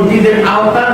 মসজিদের আওতার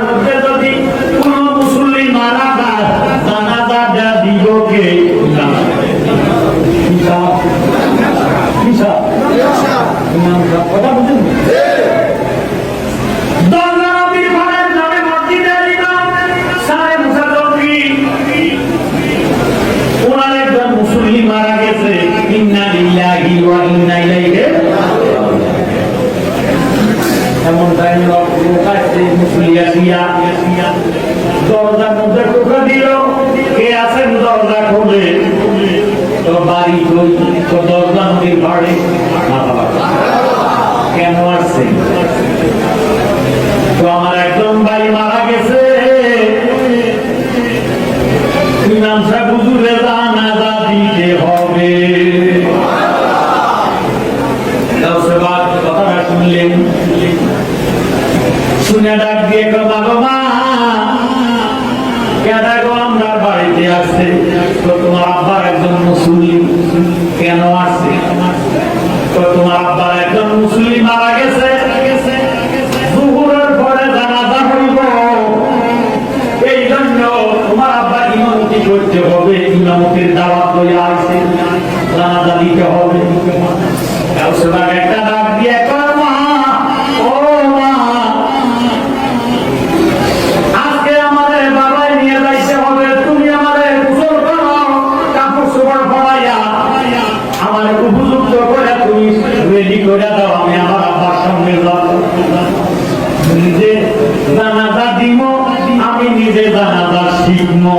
জানাজা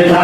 যেটা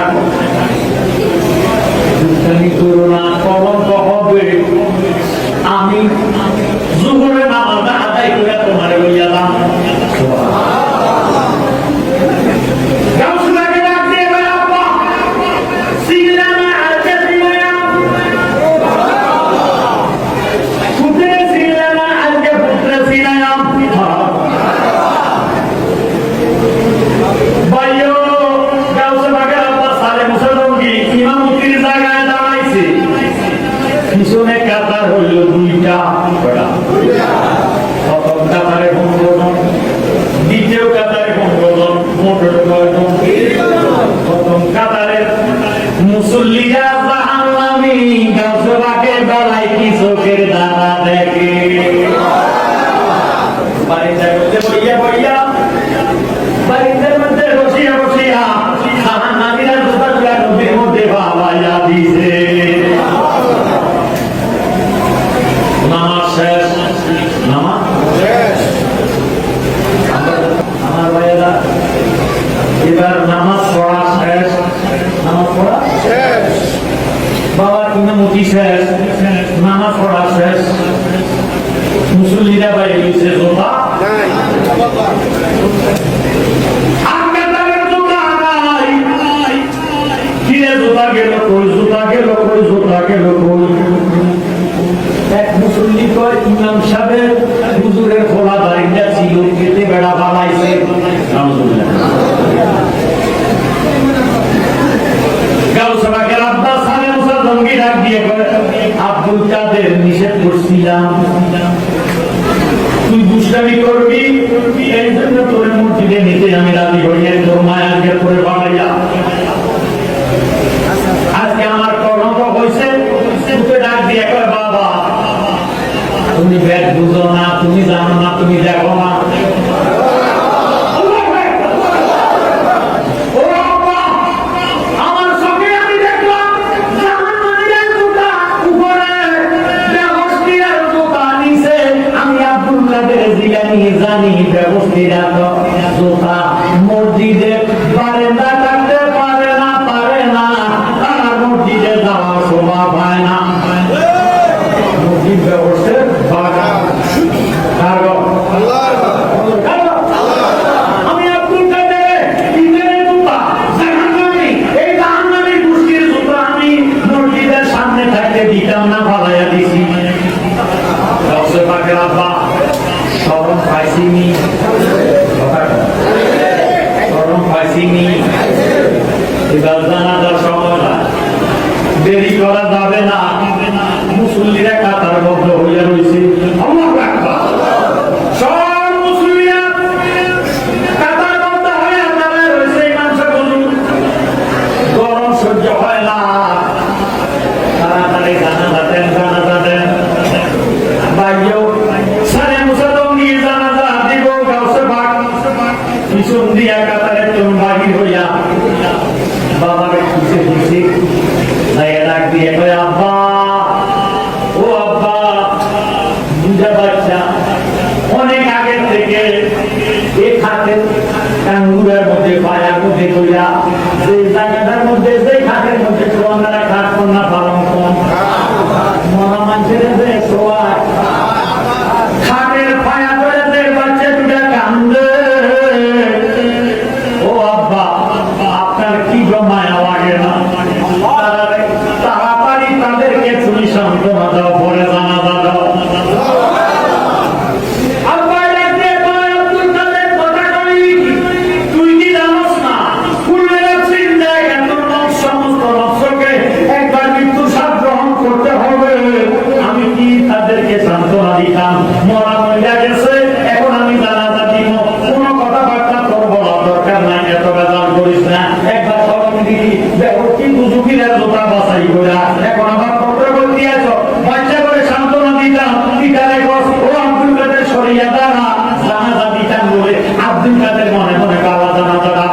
হইয়া তারা জানাজা দিতাম বলে আব্দুল কাদের মনে মনে বাবা জানাজাটা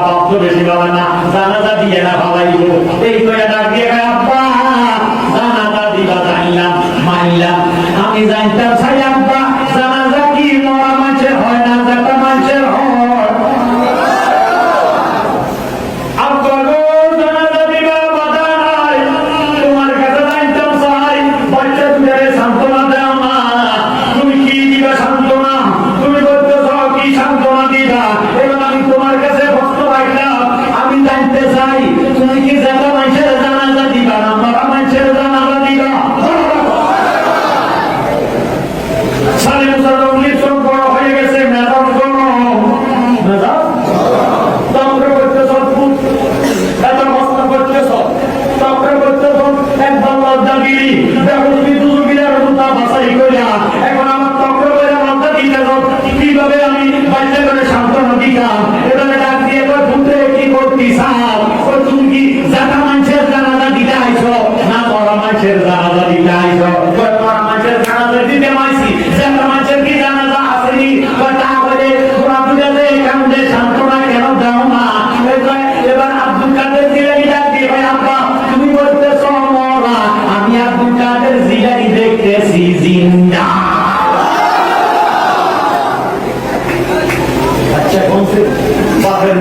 বেশি বাবা না, জানাজা দিয়ে না ভাবাইব। দাবিলি এখন তুমি দুজুবিলের রুতা বাছাই কি করতি সাহাব? কই তুমি কি জানা মানুষের জানাজা দিতে আইছো? না, বড় মানুষের জানাজা দিতে আইছো। জিন্দা। আচ্ছা কমসে বাপের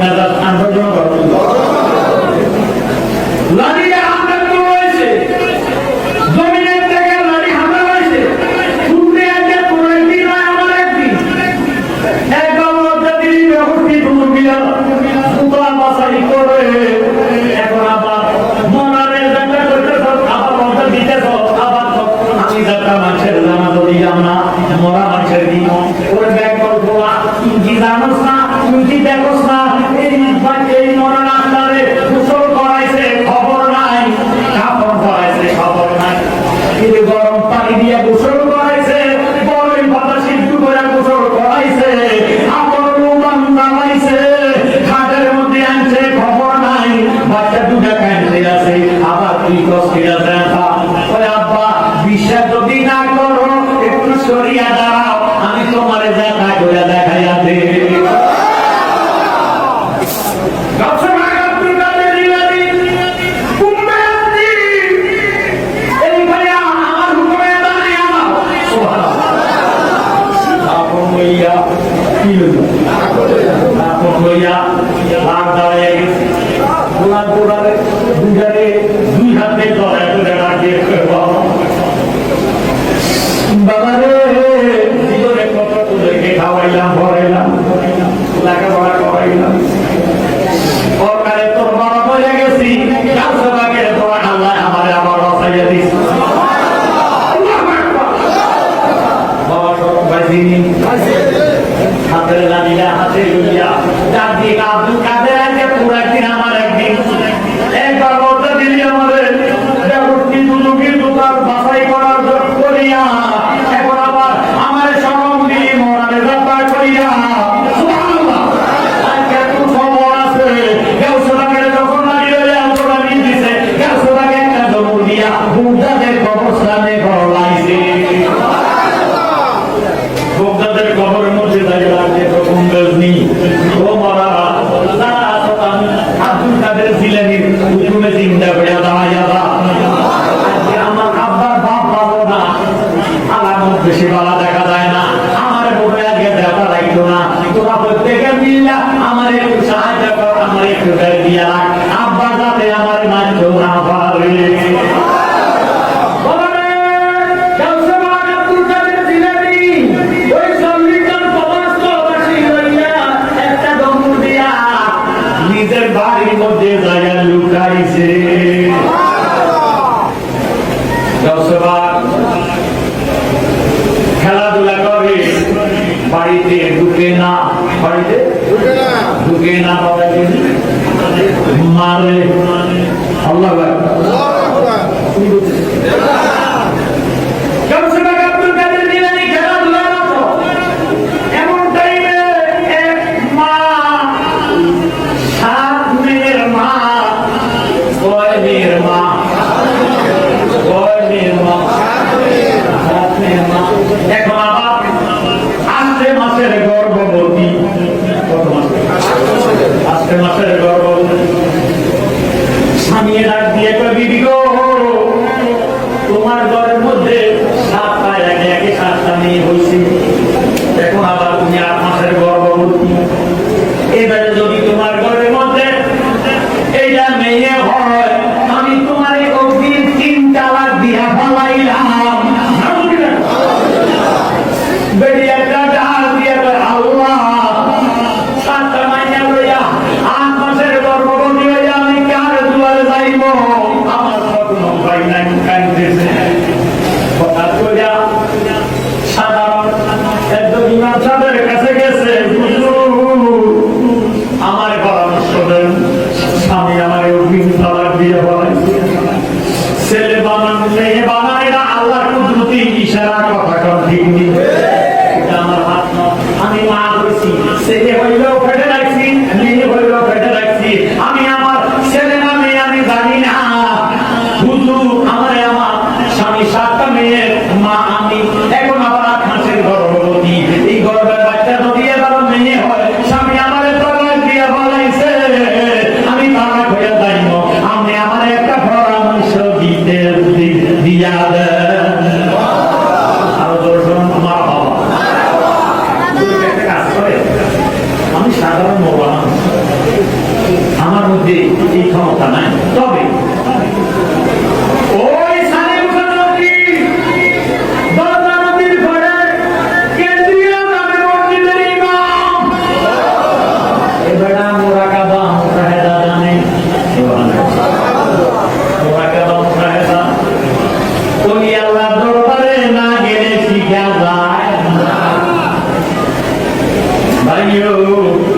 you.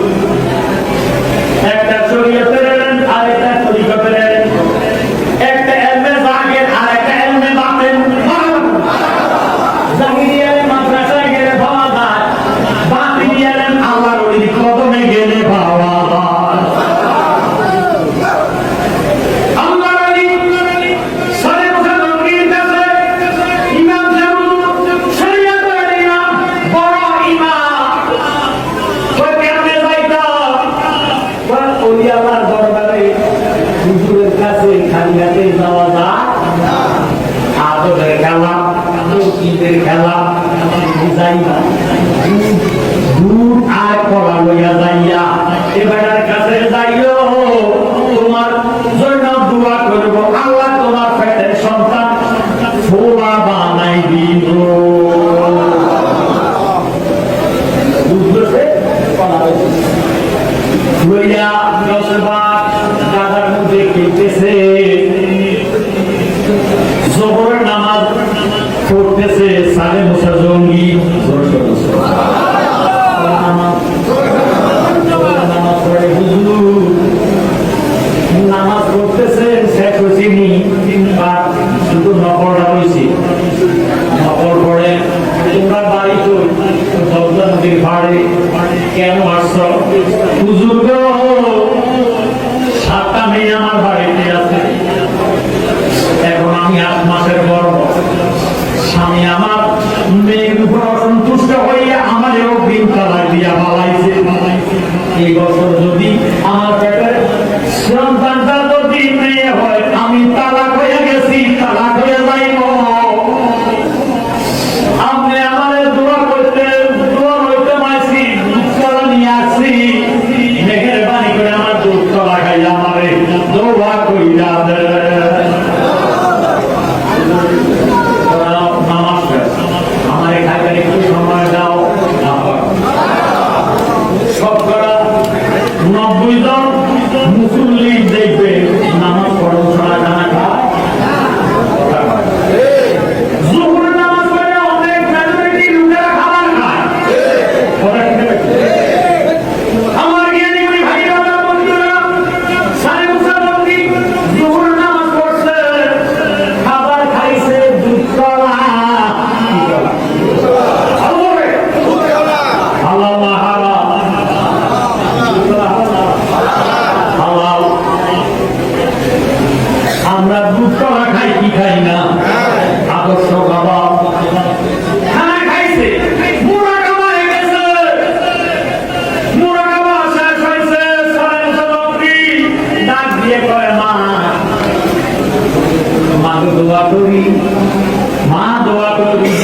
আমি দোয়া করি মা দোয়া করি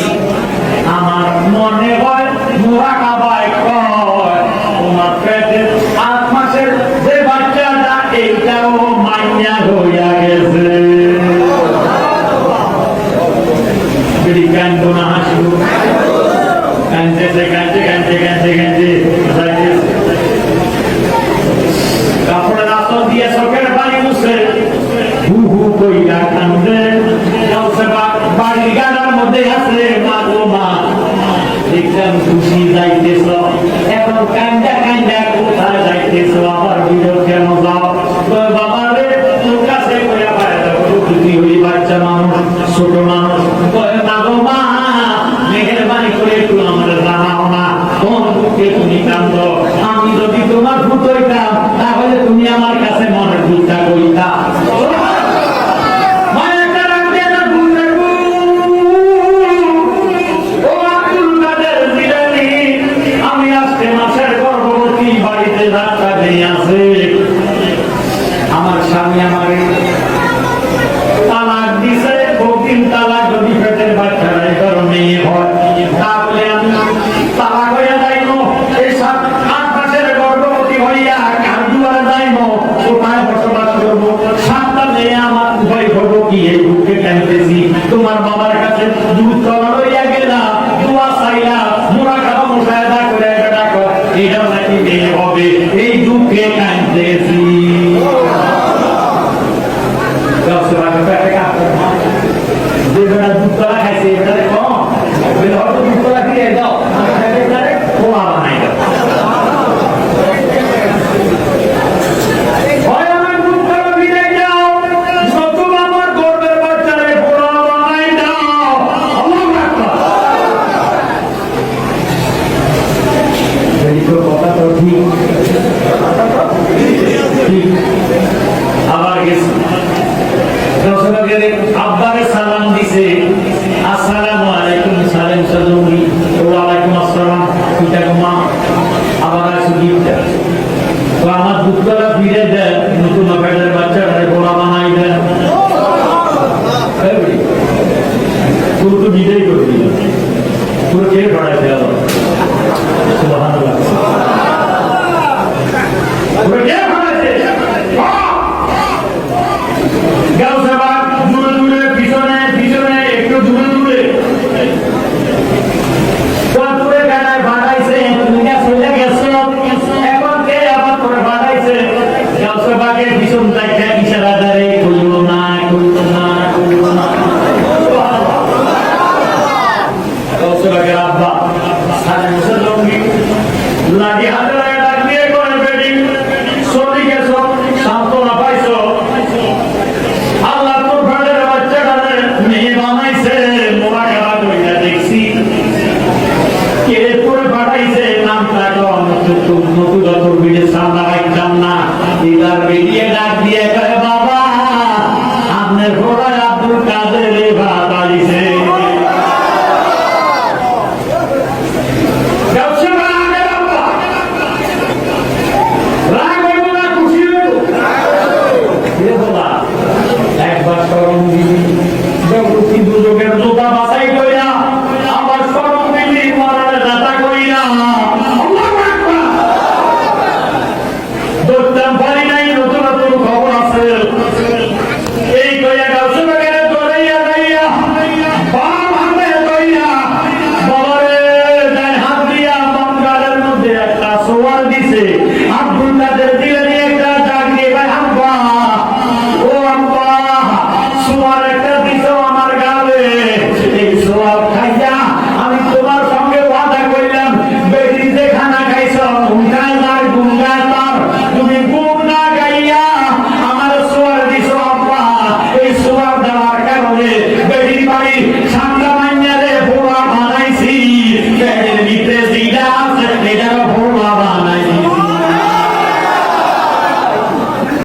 ছোট মানুষ। মেহরবানি করে একটু আমার জানাও না কোন তুমি